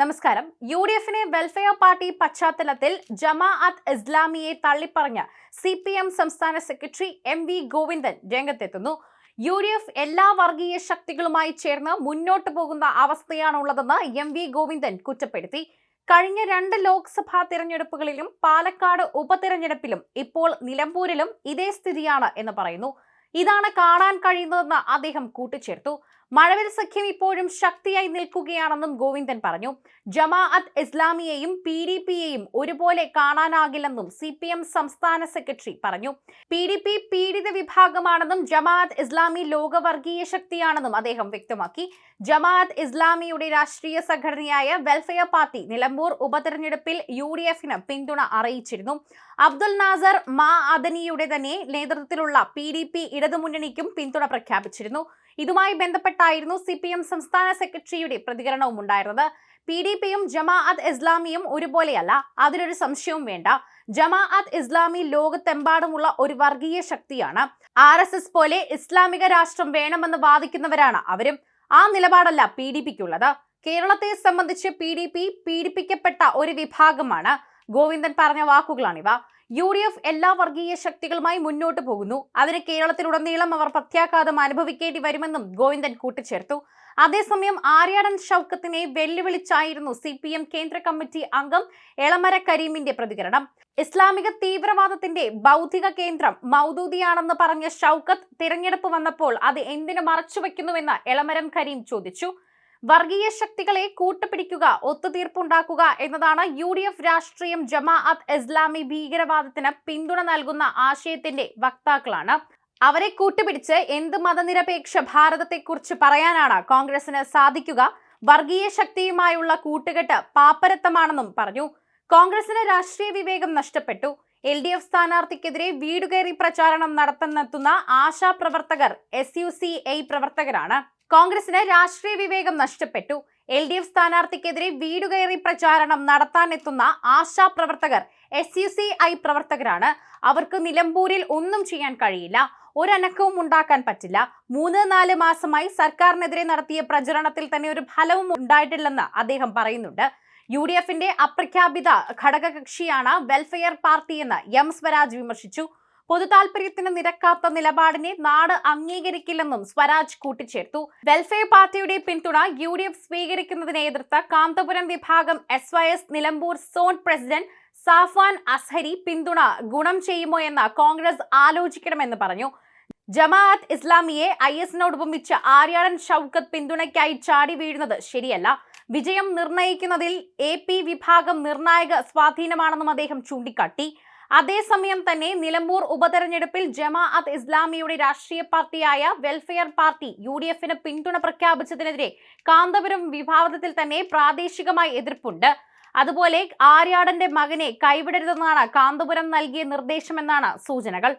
നമസ്കാരം. U D എഫിനെ welfare party പശ്ചാത്തലത്തിൽ ജമാ ജമാഅത്ത് ഇസ്ലാമിയെ തള്ളിപ്പറഞ്ഞ സി പി എം സംസ്ഥാന സെക്രട്ടറി എം വി ഗോവിന്ദൻ രംഗത്തെത്തുന്നു. യു ഡി എഫ് എല്ലാ വർഗീയ ശക്തികളുമായി ചേർന്ന് മുന്നോട്ടു പോകുന്ന അവസ്ഥയാണുള്ളതെന്ന് എം വി ഗോവിന്ദൻ കുറ്റപ്പെടുത്തി. കഴിഞ്ഞ രണ്ട് ലോക്സഭാ തിരഞ്ഞെടുപ്പുകളിലും പാലക്കാട് ഉപതിരഞ്ഞെടുപ്പിലും ഇപ്പോൾ നിലമ്പൂരിലും ഇതേ സ്ഥിതിയാണ് എന്ന് പറയുന്നു. ഇതാണ് കാണാൻ കഴിയുന്നതെന്ന് അദ്ദേഹം കൂട്ടിച്ചേർത്തു. മഴവിൽ സഖ്യം ഇപ്പോഴും ശക്തിയായി നിൽക്കുകയാണെന്നും ഗോവിന്ദൻ പറഞ്ഞു. ജമാഅത്ത് ഇസ്ലാമിയെയും പി ഡി പിയെയും ഒരുപോലെ കാണാനാകില്ലെന്നും സി പി എം സംസ്ഥാന സെക്രട്ടറി പറഞ്ഞു. പി ഡി പി പീഡിത വിഭാഗമാണെന്നും ജമാഅത്ത് ഇസ്ലാമി ലോകവർഗീയ ശക്തിയാണെന്നും അദ്ദേഹം വ്യക്തമാക്കി. ജമാഅത്ത് ഇസ്ലാമിയുടെ രാഷ്ട്രീയ സംഘടനയായ വെൽഫെയർ പാർട്ടി നിലമ്പൂർ ഉപതെരഞ്ഞെടുപ്പിൽ യു ഡി എഫിന് പിന്തുണ അറിയിച്ചിരുന്നു. അബ്ദുൽ നാസർ മാ അദനിയുടെ തന്നെ നേതൃത്വത്തിലുള്ള പി ഡി പി ഇടതുമുന്നണിക്കും പിന്തുണ പ്രഖ്യാപിച്ചിരുന്നു. ഇതുമായി ബന്ധപ്പെട്ടായിരുന്നു സി പി എം സംസ്ഥാന സെക്രട്ടറിയുടെ പ്രതികരണവും ഉണ്ടായിരുന്നത്. പി ഡി പിയും ജമാഅത്ത് ഇസ്ലാമിയും ഒരുപോലെയല്ല. അതിലൊരു സംശയവും വേണ്ട. ജമാഅത്ത് ഇസ്ലാമി ലോകത്തെമ്പാടുമുള്ള ഒരു വർഗീയ ശക്തിയാണ്. ആർ എസ് എസ് പോലെ ഇസ്ലാമിക രാഷ്ട്രം വേണമെന്ന് വാദിക്കുന്നവരാണ് അവരും. ആ നിലപാടല്ല പി ഡി പിക്കുള്ളത്. കേരളത്തെ സംബന്ധിച്ച് പി ഡി പി പീഡിപ്പിക്കപ്പെട്ട ഒരു വിഭാഗമാണ്. ഗോവിന്ദൻ പറഞ്ഞ വാക്കുകളാണിവ. യു ഡി എഫ് എല്ലാ വർഗീയ ശക്തികളുമായി മുന്നോട്ട് പോകുന്നു. അതിന് കേരളത്തിലുടനീളം അവർ പ്രത്യാഘാതം അനുഭവിക്കേണ്ടി വരുമെന്നും ഗോവിന്ദൻ കൂട്ടിച്ചേർത്തു. അതേസമയം ആര്യാടൻ ഷൗക്കത്തിനെ വെല്ലുവിളിച്ചായിരുന്നു സി പി എം കേന്ദ്ര കമ്മിറ്റി അംഗം എളമര കരീമിന്റെ പ്രതികരണം. ഇസ്ലാമിക തീവ്രവാദത്തിന്റെ ബൗദ്ധിക കേന്ദ്രം മൗദൂദിയാണെന്ന് പറഞ്ഞ ഷൗക്കത്ത് തിരഞ്ഞെടുപ്പ് വന്നപ്പോൾ അത് എന്തിനു മറച്ചുവെക്കുന്നുവെന്ന് എളമരം കരീം ചോദിച്ചു. വർഗീയ ശക്തികളെ കൂട്ടുപിടിക്കുക ഒത്തുതീർപ്പുണ്ടാക്കുക എന്നതാണ് യു ഡി എഫ് രാഷ്ട്രീയം ജമാഅത്ത് ഇസ്ലാമി ഭീകരവാദത്തിന് പിന്തുണ നൽകുന്ന ആശയത്തിന്റെ വക്താക്കളാണ്. അവരെ കൂട്ടുപിടിച്ച് എന്ത് മതനിരപേക്ഷ ഭാരതത്തെക്കുറിച്ച് പറയാനാണ് കോൺഗ്രസിന് സാധിക്കുക? വർഗീയ ശക്തിയുമായുള്ള കൂട്ടുകെട്ട് പാപ്പരത്തമാണെന്നും പറഞ്ഞു. കോൺഗ്രസിന് രാഷ്ട്രീയ വിവേകം നഷ്ടപ്പെട്ടു. എൽ ഡി എഫ് സ്ഥാനാർത്ഥിക്കെതിരെ വീടുകയറി പ്രചാരണം നടത്തുന്നെത്തുന്ന ആശാ പ്രവർത്തകർ എസ് യു സി ഐ പ്രവർത്തകരാണ്. കോൺഗ്രസിന് രാഷ്ട്രീയ വിവേകം നഷ്ടപ്പെട്ടു. എൽ ഡി എഫ് സ്ഥാനാർത്ഥിക്കെതിരെ വീടുകയറി പ്രചാരണം നടത്താനെത്തുന്ന ആശാ പ്രവർത്തകർ എസ് യു സി ഐ പ്രവർത്തകരാണ്. അവർക്ക് നിലമ്പൂരിൽ ഒന്നും ചെയ്യാൻ കഴിയില്ല. ഒരനക്കവും ഉണ്ടാക്കാൻ പറ്റില്ല. മൂന്ന് നാല് മാസമായി സർക്കാരിനെതിരെ നടത്തിയ പ്രചരണത്തിൽ തന്നെ ഒരു ഫലവും ഉണ്ടായിട്ടില്ലെന്ന് അദ്ദേഹം പറയുന്നുണ്ട്. യു ഡി എഫിന്റെ അപ്രഖ്യാപിത ഘടകകക്ഷിയാണ് വെൽഫെയർ പാർട്ടി എന്ന് എം സ്വരാജ് വിമർശിച്ചു. പൊതുതാൽപര്യത്തിന് നിരക്കാത്ത നിലപാടിനെ നാട് അംഗീകരിക്കില്ലെന്നും സ്വരാജ് കൂട്ടിച്ചേർത്തു. വെൽഫെയർ പാർട്ടിയുടെ പിന്തുണ യു ഡി എഫ് സ്വീകരിക്കുന്നതിനെ എതിർത്ത് കാന്തപുരം വിഭാഗം S Y S Nilambur zone president Safan Azhari പിന്തുണ ഗുണം ചെയ്യുമോ എന്ന് കോൺഗ്രസ് ആലോചിക്കണമെന്ന് പറഞ്ഞു. ജമാഅത്ത് ഇസ്ലാമിയെ ഐ എസിനോടുപമിച്ച് ആര്യാടൻ ഷൗക്കത്ത് പിന്തുണയ്ക്കായി ചാടി വീഴുന്നത് ശരിയല്ല. വിജയം നിർണയിക്കുന്നതിൽ എ പി വിഭാഗം നിർണായക സ്വാധീനമാണെന്നും അദ്ദേഹം ചൂണ്ടിക്കാട്ടി. അതേസമയം തന്നെ നിലമ്പൂർ ഉപതെരഞ്ഞെടുപ്പിൽ ജമാഅത്ത് ഇസ്ലാമിയുടെ രാഷ്ട്രീയ പാർട്ടിയായ വെൽഫെയർ പാർട്ടി യു ഡി എഫിന് പിന്തുണ പ്രഖ്യാപിച്ചതിനെതിരെ കാന്തപുരം വിഭാഗത്തിൽ തന്നെ പ്രാദേശികമായി എതിർപ്പുണ്ട്. അതുപോലെ ആര്യാടന്റെ മകനെ കൈവിടരുതെന്നാണ് കാന്തപുരം നൽകിയ നിർദ്ദേശമെന്നാണ് സൂചനകൾ.